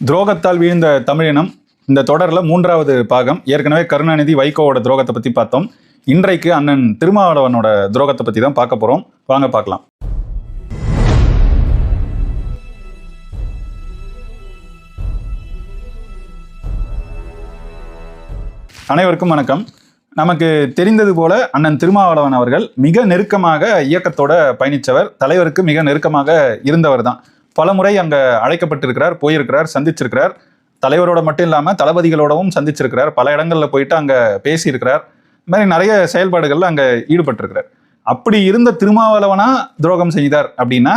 துரோகத்தால் வீழ்ந்த தமிழினம் இந்த தொடரில் மூன்றாவது பாகம். ஏற்கனவே கருணாநிதி வைகோவோட துரோகத்தை பற்றி பார்த்தோம். இன்றைக்கு அண்ணன் திருமாவளவனோட துரோகத்தை பற்றி தான் பார்க்க போகிறோம் வாங்க பார்க்கலாம். அனைவருக்கும் வணக்கம். நமக்கு தெரிந்தது போல அண்ணன் திருமாவளவன் அவர்கள் மிக நெருக்கமாக இயக்கத்தோட பயணித்தவர் தலைவருக்கு மிக நெருக்கமாக இருந்தவர் தான். பலமுறை அங்கே அழைக்கப்பட்டிருக்கிறார் போயிருக்கிறார் சந்திச்சிருக்கிறார். தலைவரோட மட்டும் இல்லாமல் தளபதிகளோடவும் சந்திச்சிருக்கிறார். பல இடங்களில் போயிட்டு அங்கே பேசியிருக்கிறார். இந்த மாதிரி நிறைய செயல்பாடுகளில் அங்கே ஈடுபட்டிருக்கிறார். அப்படி இருந்த திருமாவளவனா துரோகம் செய்தார் அப்படின்னா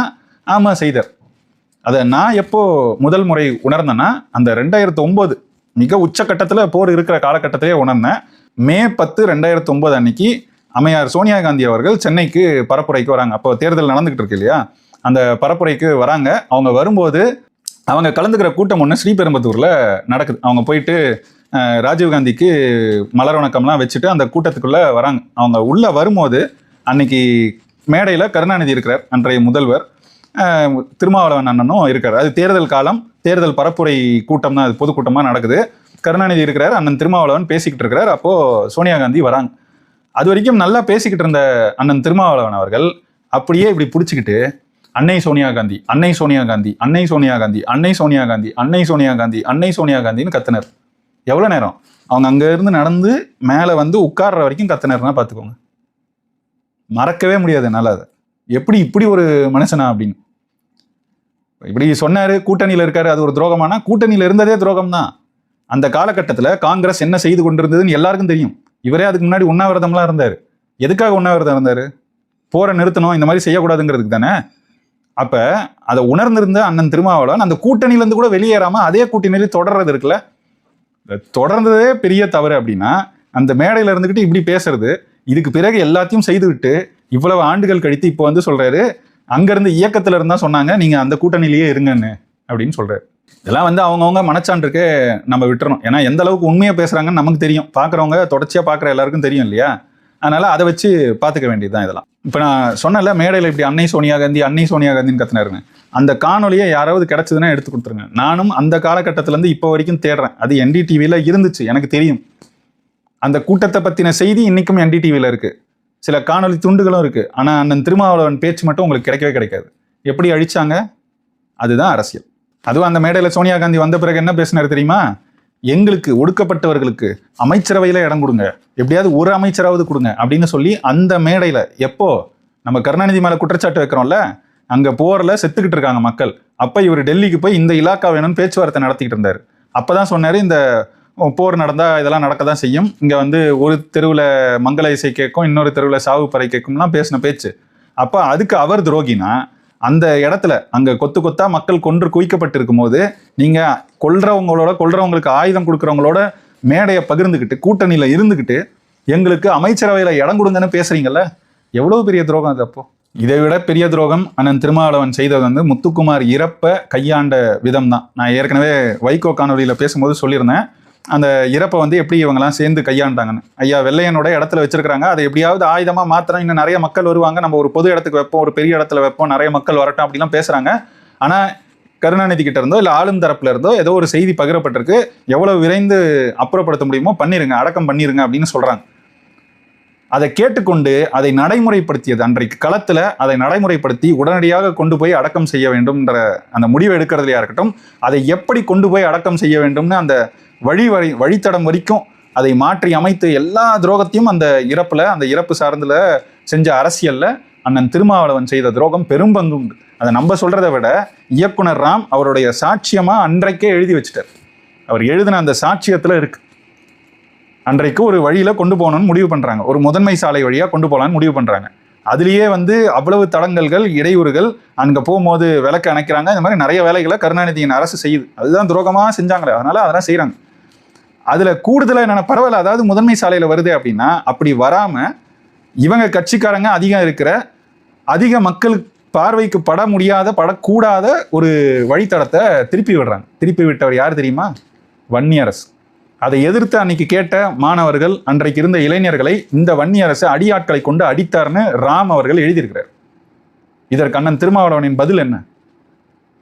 ஆமாம் செய்தார். அதை நான் எப்போ முதல் முறை உணர்ந்தேன்னா அந்த ரெண்டாயிரத்து ஒன்பது மிக உச்சக்கட்டத்தில் போர் இருக்கிற காலகட்டத்திலே உணர்ந்தேன். மே பத்து ரெண்டாயிரத்து ஒன்பது அன்னைக்கு அம்மையார் சோனியா காந்தி அவர்கள் சென்னைக்கு பரப்புரைக்கு வராங்க. அப்போ தேர்தல் நடந்துகிட்டு இருக்கு இல்லையா? அந்த பரப்புரைக்கு வராங்க. அவங்க வரும்போது அவங்க கலந்துக்கிற கூட்டம் ஒன்று ஸ்ரீபெரும்புத்தூரில் நடக்குது. அவங்க போயிட்டு ராஜீவ்காந்திக்கு மலர் வணக்கம்லாம் வச்சுட்டு அந்த கூட்டத்துக்குள்ளே வராங்க. அவங்க உள்ளே வரும்போது அன்னைக்கு மேடையில் கருணாநிதி இருக்கிறார் அன்றைய முதல்வர். திருமாவளவன் அண்ணனும் இருக்கார். அது தேர்தல் காலம் தேர்தல் பரப்புரை கூட்டம் தான் அது பொதுக்கூட்டமாக நடக்குது. கருணாநிதி இருக்கிறார் அண்ணன் திருமாவளவன் பேசிக்கிட்டு இருக்கிறார். அப்போது சோனியா காந்தி வராங்க. அது வரைக்கும் நல்லா பேசிக்கிட்டு இருந்த அண்ணன் திருமாவளவன் அவர்கள் அப்படியே இப்படி பிடிச்சிக்கிட்டு அன்னை சோனியா காந்தி அன்னை சோனியா காந்தி அன்னை சோனியா காந்தி அன்னை சோனியா காந்தி அன்னை சோனியா காந்தி அன்னை சோனியா காந்தின்னு கத்துனர். எவ்வளோ நேரம்? அவங்க அங்கேருந்து நடந்து மேலே வந்து உட்கார்ற வரைக்கும் கத்துனர்னா பார்த்துக்கோங்க மறக்கவே முடியாது என்னால் அதை. எப்படி இப்படி ஒரு மனுஷனா அப்படின்னு. இப்படி சொன்னார் கூட்டணியில் இருக்கார் அது ஒரு துரோகமானா? கூட்டணியில் இருந்ததே துரோகம் தான் அந்த காலகட்டத்தில் காங்கிரஸ் என்ன செய்து கொண்டிருந்ததுன்னு எல்லாருக்கும் தெரியும். இவரே அதுக்கு முன்னாடி உண்ணாவிரதம்லாம் இருந்தார். எதுக்காக உண்ணாவிரதம் இருந்தார்? போரை நிறுத்தணும் இந்த மாதிரி செய்யக்கூடாதுங்கிறதுக்கு தானே? அப்போ அதை உணர்ந்திருந்த அண்ணன் திருமாவளவன் அந்த கூட்டணியிலேருந்து கூட வெளியேறாமல் அதே கூட்டணியில தொடர்றது இருக்குல்ல? தொடர்ந்ததே பெரிய தவறு அப்படின்னா அந்த மேடையில் இருந்துக்கிட்டு இப்படி பேசுறது இதுக்கு பிறகு எல்லாத்தையும் செய்துவிட்டு இவ்வளவு ஆண்டுகள் கழித்து இப்போ வந்து சொல்றாரு அங்கேருந்து இயக்கத்தில் இருந்தா சொன்னாங்க நீங்கள் அந்த கூட்டணியிலேயே இருங்கன்னு அப்படின்னு சொல்றாரு. இதெல்லாம் வந்து அவங்கவுங்க மனச்சான்றுக்கு நம்ம விட்டுறணும். ஏன்னா எந்த அளவுக்கு உண்மையாக பேசுறாங்கன்னு நமக்கு தெரியும். பார்க்குறவங்க தொடர்ச்சியாக பார்க்குற எல்லாருக்கும் தெரியும் இல்லையா? அதனால அதை வச்சு பார்த்துக்க வேண்டியதுதான் இதெல்லாம். இப்போ நான் சொன்னல மேடையில் இப்படி அன்னை சோனியா காந்தி அன்னை சோனியா காந்தின்னு கத்துனாருங்க அந்த காணொலியை யாராவது கிடச்சதுன்னா எடுத்து கொடுத்துருங்க. நானும் அந்த காலகட்டத்திலேருந்து இப்போ வரைக்கும் தேடுறேன். அது என்டிடிவியில் இருந்துச்சு எனக்கு தெரியும். அந்த கூட்டத்தை பற்றின செய்தி இன்னைக்கும் என்டிடிவியில் இருக்குது சில காணொலி துண்டுகளும் இருக்குது ஆனால் அண்ணன் திருமாவளவன் பேச்சு மட்டும் உங்களுக்கு கிடைக்கவே கிடைக்காது. எப்படி அழிச்சாங்க? அதுதான் அரசியல். அதுவும் அந்த மேடையில் சோனியா காந்தி வந்த பிறகு என்ன பேசினார் தெரியுமா? எங்களுக்கு ஒடுக்கப்பட்டவர்களுக்கு அமைச்சரவையில் இடம் கொடுங்க. எப்படியாவது ஒரு அமைச்சராவது கொடுங்க அப்படின்னு சொல்லி அந்த மேடையில் எப்போ நம்ம கருணாநிதி மேலே குற்றச்சாட்டு வைக்கிறோம்ல அங்கே போரில் செத்துக்கிட்டு இருக்காங்க மக்கள். அப்போ இவர் டெல்லிக்கு போய் இந்த இலாக்கா வேணும்னு பேச்சுவார்த்தை நடத்திக்கிட்டு இருந்தார். அப்போ தான் சொன்னார் இந்த போர் நடந்தால் இதெல்லாம் நடக்க தான் செய்யும். இங்கே வந்து ஒரு தெருவில் மங்கள இசை கேட்கும் இன்னொரு தெருவில் சாவு பறை கேட்கும்லாம் பேசின பேச்சு. அப்போ அதுக்கு அவர் துரோகினா அந்த இடத்துல அங்கே கொத்து கொத்தா மக்கள் கொன்று குவிக்கப்பட்டிருக்கும் போது நீங்கள் கொள்றவங்களோட கொள்றவங்களுக்கு ஆயுதம் கொடுக்குறவங்களோட மேடையை பகிர்ந்துக்கிட்டு கூட்டணியில் இருந்துக்கிட்டு எங்களுக்கு அமைச்சரவையில் இடம் கொடுங்கன்னு பேசுறீங்கல்ல எவ்வளோ பெரிய துரோகம் அது அப்போ? இதை விட பெரிய துரோகம் அண்ணன் திருமாவளவன் செய்தது வந்து முத்துக்குமார் இறப்ப கையாண்ட விதம் தான் நான் ஏற்கனவே வைகோ காணொலியில் பேசும்போது சொல்லியிருந்தேன். அந்த இறப்பை வந்து எப்படி இவங்கெல்லாம் சேர்ந்து கையாண்டாங்கன்னு. ஐயா வெள்ளையனோட இடத்துல வச்சிருக்காங்க அதை எப்படியாவது ஆயுதமாக மாத்திரம் இன்னும் நிறைய மக்கள் வருவாங்க. நம்ம ஒரு பொது இடத்துக்கு வைப்போம் ஒரு பெரிய இடத்துல வைப்போம் நிறைய மக்கள் வரட்டும் அப்படிலாம் பேசுகிறாங்க ஆனால் கருணாநிதி கிட்ட இருந்தோ இல்லை ஆளும் தரப்புல இருந்தோ ஏதோ ஒரு செய்தி பகிரப்பட்டிருக்கு. எவ்வளவு விரைந்து அப்புறப்படுத்த முடியுமோ பண்ணிருங்க அடக்கம் பண்ணிருங்க அப்படின்னு சொல்றாங்க. அதை கேட்டுக்கொண்டு அதை நடைமுறைப்படுத்தியது. அன்றைக்கு களத்தில் அதை நடைமுறைப்படுத்தி உடனடியாக கொண்டு போய் அடக்கம் செய்ய வேண்டும்ன்ற அந்த முடிவு எடுக்கிறதுலையா இருக்கட்டும் அதை எப்படி கொண்டு போய் அடக்கம் செய்ய வேண்டும்னு அந்த வழி வழி வழித்தடம் வரைக்கும் அதை மாற்றி அமைத்து எல்லா துரோகத்தையும் அந்த இறப்பில் அந்த இறப்பு சார்ந்தில் செஞ்ச அரசியலில் அண்ணன் திருமாவளவன் செய்த துரோகம் பெரும்பங்கு உண்டு. அதை நம்ம சொல்கிறத விட இயக்குனர் ராம் அவருடைய சாட்சியமாக அன்றைக்கே எழுதி வச்சிட்டார். அவர் எழுதின அந்த சாட்சியத்தில் இருக்குது அன்றைக்கு ஒரு வழியில் கொண்டு போகணும்னு முடிவு பண்ணுறாங்க ஒரு முதன்மை சாலை வழியாக கொண்டு போகலான்னு முடிவு பண்ணுறாங்க அதுலேயே வந்து அவ்வளவு தடங்கல்கள் இடையூறுகள் அங்கே போகும்போது விளக்கு அணைக்கிறாங்க. இந்த மாதிரி நிறைய வேலைகளை கருணாநிதியின் அரசு செய்யுது. அதுதான் துரோகமாக செஞ்சாங்களே. அதனால் அதெல்லாம் செய்கிறாங்க அதில் கூடுதலாக என்னென்ன பரவாயில்ல. அதாவது முதன்மை சாலையில் வருது அப்படின்னா அப்படி வராமல் இவங்க கட்சிக்காரங்க அதிகம் இருக்கிற அதிக மக்கள் பார்வைக்கு பட முடியாத படக்கூடாத ஒரு வழித்தடத்தை திருப்பி விடுறாங்க. திருப்பி விட்டவர் யார் தெரியுமா? வன்னியரசு அதை எதிர்த்து அன்னைக்கு கேட்ட மாணவர்கள் அன்றைக்கு இருந்த இளைஞர்களை இந்த வன்னியரசு அடியாட்களை கொண்டு அடித்தார்னு ராம் அவர்கள் எழுதியிருக்கிறார். இதற்கு அண்ணன் திருமாவளவனின் பதில் என்ன?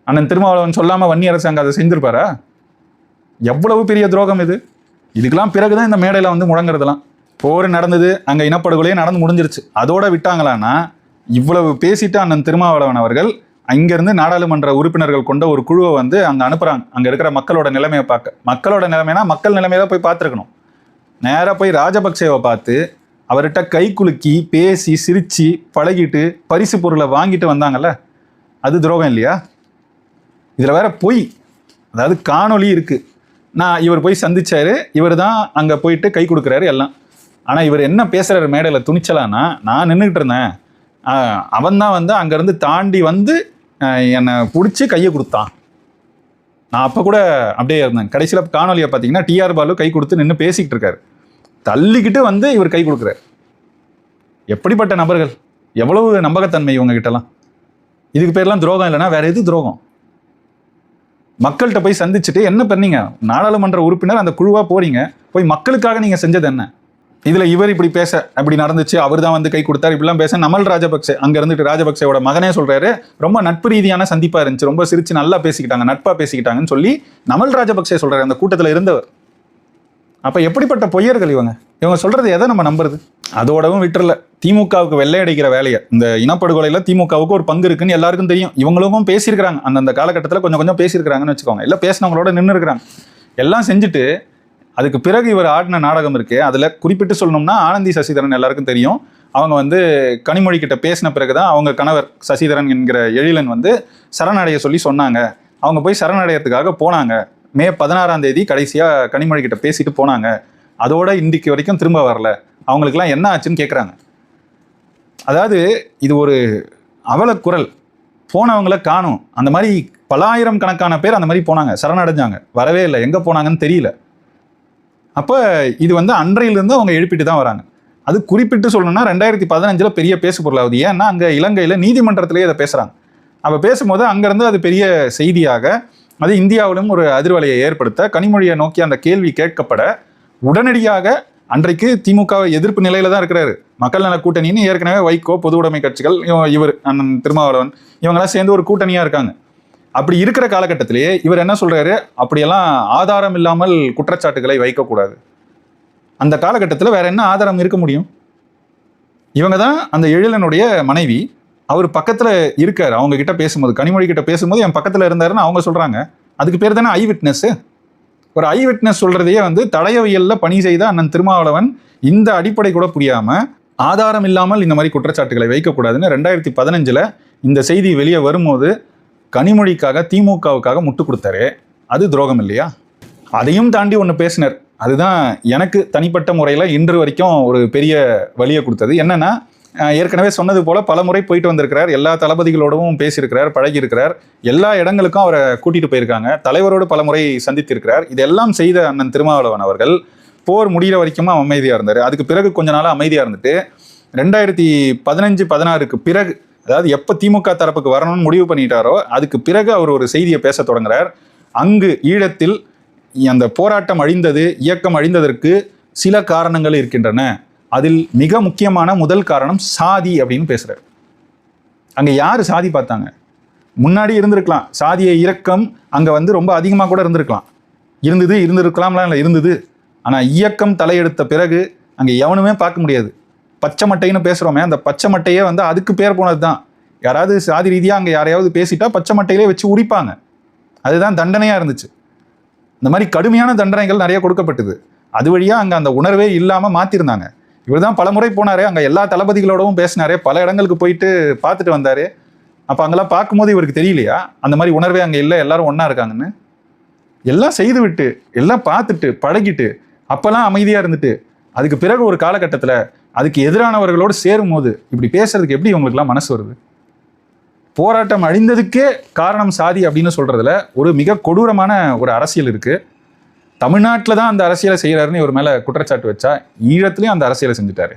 அண்ணன் திருமாவளவன் சொல்லாமல் வன்னி அரசு அங்கே அதை செஞ்சிருப்பாரா? எவ்வளவு பெரிய துரோகம் இது? இதுக்கெல்லாம் பிறகுதான் இந்த மேடையில் வந்து முழங்குறதெல்லாம். போர் நடந்தது அங்கே இனப்படுகொலையே நடந்து முடிஞ்சிருச்சு. அதோட விட்டாங்களான்னா இவ்வளவு பேசிட்டு அண்ணன் திருமாவளவன் அவர்கள் அங்கேருந்து நாடாளுமன்ற உறுப்பினர்கள் கொண்ட ஒரு குழுவை வந்து அங்கே அனுப்புகிறாங்க அங்கே இருக்கிற மக்களோட நிலைமையை பார்க்க. மக்களோட நிலைமைனா மக்கள் நிலைமையை தான் போய் பார்த்துருக்கணும். நேராக போய் ராஜபக்சேவை பார்த்து அவர்கிட்ட கை குலுக்கி பேசி சிரிச்சு பழகிட்டு பரிசு பொருளை வாங்கிட்டு வந்தாங்கல்ல? அது துரோகம் இல்லையா? இதில் வேற பொய். அதாவது காணொளி இருக்குது நான் இவர் போய் சந்தித்தார் இவர் தான் அங்கே போயிட்டு கை கொடுக்குறாரு எல்லாம். ஆனால் இவர் என்ன பேசுகிறாரு மேடையில் துணிச்சலான்னா நான் நின்றுக்கிட்டு இருந்தேன். அவன் தான் வந்து அங்கேருந்து தாண்டி வந்து என்னை பிடிச்சி கையை கொடுத்தான். நான் அப்போ கூட அப்படியே இருந்தேன். கடைசியில் காணொலியை பார்த்தீங்கன்னா டிஆர் பாலு கை கொடுத்து நின்று பேசிக்கிட்டு இருக்காரு. தள்ளிக்கிட்டு வந்து இவர் கை கொடுக்குறாரு. எப்படிப்பட்ட நபர்கள்? எவ்வளவு நம்பகத்தன்மை இவங்ககிட்டலாம்? இதுக்கு பேர்லாம் துரோகம் இல்லைன்னா வேற எது துரோகம்? மக்கள்கிட்ட போய் சந்திச்சுட்டு என்ன பண்ணீங்க? நாடாளுமன்ற உறுப்பினர் அந்த குழுவாக போறீங்க. போய் மக்களுக்காக நீங்கள் செஞ்சது என்ன? இதுல இவர் இப்படி பேச அப்படி நடந்துச்சு அவர் தான் வந்து கை கொடுத்தாரு இப்படிலாம் பேச நமல் ராஜபக்சே அங்க இருந்துட்டு ராஜபக்சேவோட மகனே சொல்றாரு ரொம்ப நட்பு ரீதியான சந்திப்பா இருந்துச்சு ரொம்ப சிரிச்சு நல்லா பேசிக்கிட்டாங்க நட்பா பேசிக்கிட்டாங்கன்னு சொல்லி நமல் ராஜபக்சே சொல்றாரு அந்த கூட்டத்தில் இருந்தவர். அப்ப எப்படிப்பட்ட பொய்யர்கள் இவங்க? இவங்க சொல்றது எதை நம்ம நம்புறது? அதோடவும் விட்டுறல. திமுகவுக்கு வெள்ளை அடிக்கிற வேலையை. இந்த இனப்படுகொலையில் திமுகவுக்கு ஒரு பங்கு இருக்குன்னு எல்லாருக்கும் தெரியும். இவங்களுக்கும் பேசியிருக்கிறாங்க. அந்தந்த காலகட்டத்தில் கொஞ்சம் கொஞ்சம் பேசியிருக்கிறாங்கன்னு வச்சுக்கோங்க. எல்லாம் பேசினவங்களோட நின்று இருக்கிறாங்க எல்லாம் செஞ்சுட்டு அதுக்கு பிறகு இவர் ஆடின நாடகம் இருக்கு அதில் குறிப்பிட்டு சொல்லணும்னா ஆனந்தி சசிதரன் எல்லாருக்கும் தெரியும். அவங்க வந்து கனிமொழி கிட்ட பேசின பிறகுதான் அவங்க கணவர் சசிதரன் என்கிற எழிலன் வந்து சரணடைய சொல்லி சொன்னாங்க. அவங்க போய் சரணடையறதுக்காக போனாங்க. மே பதினாறாம் தேதி கடைசியாக கனிமொழி கிட்ட பேசிட்டு போனாங்க. அதோட இன்றைக்கு வரைக்கும் திரும்ப வரல. அவங்களுக்குலாம் என்ன ஆச்சுன்னு கேட்குறாங்க அதாவது இது ஒரு அவலக்குரல். போனவங்களை காணும். அந்த மாதிரி பலாயிரம் கணக்கான பேர் அந்த மாதிரி போனாங்க. சரணடைஞ்சாங்க. வரவே இல்லை. எங்கே போனாங்கன்னு தெரியல. அப்போ இது வந்து அன்றையிலிருந்து அவங்க எழுப்பிட்டு தான் வராங்க. அது குறிப்பிட்டு சொல்லணும்னா ரெண்டாயிரத்தி பதினஞ்சில் பெரிய பேசு பொருளாகுது ஏன்னா அங்கே இலங்கையில் நீதிமன்றத்திலேயே அதை பேசுகிறாங்க அப்போ பேசும்போது அங்கேருந்து அது பெரிய செய்தியாக அது இந்தியாவிலும் ஒரு அதிர்வலையை ஏற்படுத்த கனிமொழியை நோக்கி அந்த கேள்வி கேட்கப்பட உடனடியாக அன்றைக்கு திமுக எதிர்ப்பு நிலையில தான் இருக்கிறாரு. மக்கள் நல கூட்டணின்னு ஏற்கனவே வைகோ பொது உடைமை கட்சிகள் இவர் அண்ணன் திருமாவளவன் இவங்கெல்லாம் சேர்ந்து ஒரு கூட்டணியாக இருக்காங்க. அப்படி இருக்கிற காலகட்டத்திலேயே இவர் என்ன சொல்றாரு? அப்படியெல்லாம் ஆதாரம் இல்லாமல் குற்றச்சாட்டுகளை வைக்கக்கூடாது. அந்த காலகட்டத்தில் வேற என்ன ஆதாரம் இருக்க முடியும்? இவங்க தான் அந்த எழிலனுடைய மனைவி. அவர் பக்கத்தில் இருக்கார். அவங்க கிட்ட பேசும்போது கனிமொழி கிட்ட பேசும்போது என் பக்கத்தில் இருந்தாருன்னு அவங்க சொல்கிறாங்க அதுக்கு பேர் தானே ஐ விட்னஸ்ஸு ஒரு ஐ விட்னஸ் சொல்கிறதையே வந்து தடயவியல்ல பணி செய்த அண்ணன் திருமாவளவன் இந்த அடிப்படை கூட புரியாமல் ஆதாரம் இல்லாமல் இந்த மாதிரி குற்றச்சாட்டுகளை வைக்கக்கூடாதுன்னு ரெண்டாயிரத்தி பதினஞ்சில் இந்த செய்தி வெளியே வரும்போது கனிமொழிக்காக திமுகவுக்காக முட்டு கொடுத்தாரு. அது துரோகம் இல்லையா? அதையும் தாண்டி ஒன்று பேசினர். அதுதான் எனக்கு தனிப்பட்ட முறையில் இன்று வரைக்கும் ஒரு பெரிய வழியை கொடுத்தது. என்னன்னா ஏற்கனவே சொன்னது போல் பல முறை போயிட்டு வந்திருக்கிறார். எல்லா தளபதிகளோடவும் பேசியிருக்கிறார் பழகியிருக்கிறார். எல்லா இடங்களுக்கும் அவரை கூட்டிகிட்டு போயிருக்காங்க. தலைவரோடு பல முறை சந்தித்திருக்கிறார். இதெல்லாம் செய்த அண்ணன் திருமாவளவன் அவர்கள் போர் முடிகிற வரைக்கும் அமைதியாக இருந்தார். அதுக்கு பிறகு கொஞ்ச நாளாக அமைதியாக இருந்துட்டு ரெண்டாயிரத்தி பதினஞ்சு பதினாறுக்கு பிறகு அதாவது எப்போ திமுக தரப்புக்கு வரணும்னு முடிவு பண்ணிட்டாரோ அதுக்கு பிறகு அவர் ஒரு செய்தியை பேச தொடங்குறார். அங்கு ஈழத்தில் அந்த போராட்டம் அழிந்தது இயக்கம் அழிந்ததற்கு சில காரணங்கள் இருக்கின்றன. அதில் மிக முக்கியமான முதல் காரணம் சாதி அப்படின்னு பேசுகிறார் அங்கே யார் சாதி பார்த்தாங்க? முன்னாடி இருந்திருக்கலாம். சாதிய இயக்கம் அங்கே வந்து ரொம்ப அதிகமாக கூட இருந்திருக்கலாம். இருந்தது இருந்திருக்கலாம்லாம் இல்லை இருந்தது. ஆனால் இயக்கம் தலையெடுத்த பிறகு அங்கே எவனுமே பார்க்க முடியாது. பச்சை மட்டைன்னு பேசுகிறோமே அந்த பச்சை மட்டையே வந்து அதுக்கு பேர் போனது தான் யாராவது சாதி ரீதியாக அங்கே யாரையாவது பேசிட்டா பச்சை மட்டையிலே வச்சு உரிப்பாங்க. அதுதான் தண்டனையாக இருந்துச்சு. இந்த மாதிரி கடுமையான தண்டனைகள் நிறைய கொடுக்கப்பட்டது. அது வழியாக அங்கே அந்த உணர்வே இல்லாமல் மாற்றிருந்தாங்க இவர் தான் பலமுறை போனார். அங்கே எல்லா தளபதிகளோடவும் பேசினார். பல இடங்களுக்கு போயிட்டு பார்த்துட்டு வந்தார். அப்போ அங்கெல்லாம் பார்க்கும்போது இவருக்கு தெரியலையா? அந்த மாதிரி உணர்வே அங்கே இல்லை. எல்லாரும் ஒன்றா இருக்காங்கன்னு. எல்லாம் செய்து விட்டு எல்லாம் பார்த்துட்டு பழகிட்டு அப்போல்லாம் அமைதியாக இருந்துட்டு அதுக்கு பிறகு ஒரு காலகட்டத்தில் அதுக்கு எதிரானவர்களோடு சேரும்போது இப்படி பேசுறதுக்கு எப்படி இவங்களுக்குலாம் மனசு வருது? போராட்டம் அழிந்ததுக்கே காரணம் சாதி அப்படின்னு சொல்கிறதுல ஒரு மிக கொடூரமான ஒரு அரசியல் இருக்குது தமிழ்நாட்டில் தான் அந்த அரசியலை செய்கிறாருன்னு இவர் மேலே குற்றச்சாட்டு வச்சா ஈழத்துலேயும் அந்த அரசியலை செஞ்சுட்டாரு.